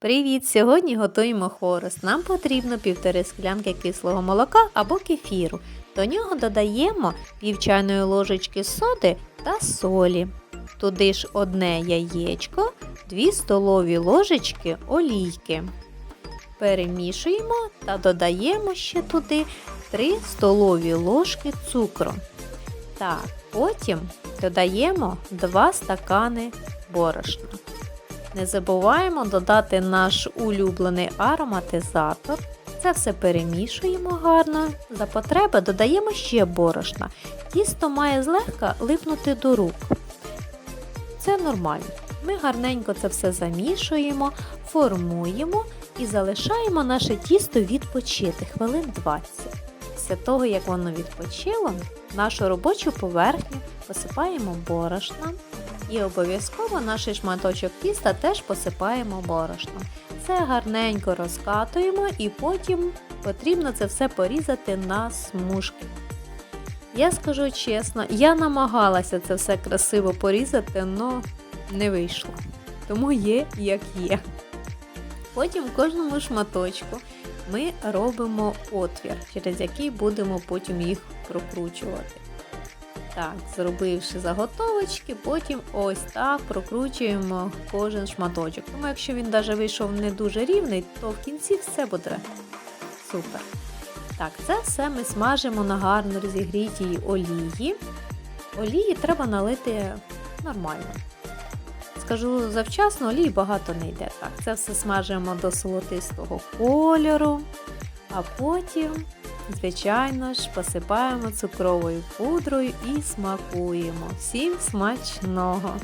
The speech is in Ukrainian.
Привіт! Сьогодні готуємо хорост. Нам потрібно півтори склянки кислого молока або кефіру. До нього додаємо пів чайної ложечки соди та солі. Туди ж одне яєчко, 2 столові ложечки олійки. Перемішуємо та додаємо ще туди 3 столові ложки цукру. Та потім додаємо 2 стакани борошна. Не забуваємо додати наш улюблений ароматизатор. Це все перемішуємо гарно. За потреби додаємо ще борошна. Тісто має злегка липнути до рук. Це нормально. Ми гарненько це все замішуємо, формуємо і залишаємо наше тісто відпочити хвилин 20. Після того, як воно відпочило, нашу робочу поверхню посипаємо борошном. І обов'язково наш шматочок тіста теж посипаємо борошном. Це гарненько розкатуємо і потім потрібно це все порізати на смужки. Я скажу чесно, я намагалася це все красиво порізати, але не вийшло. Тому є як є. Потім в кожному шматочку ми робимо отвір, через який будемо потім їх прокручувати. Так, зробивши заготовочки, потім ось так прокручуємо кожен шматочок. Тому якщо він навіть вийшов не дуже рівний, то в кінці все буде супер. Так, це все ми смажимо на гарно розігрітій олії. Олії треба налити нормально. Скажу завчасно, олії багато не йде. Так, це все смажимо до золотистого кольору, а потім Звичайно ж, посипаємо цукровою пудрою і смакуємо. Всім смачного!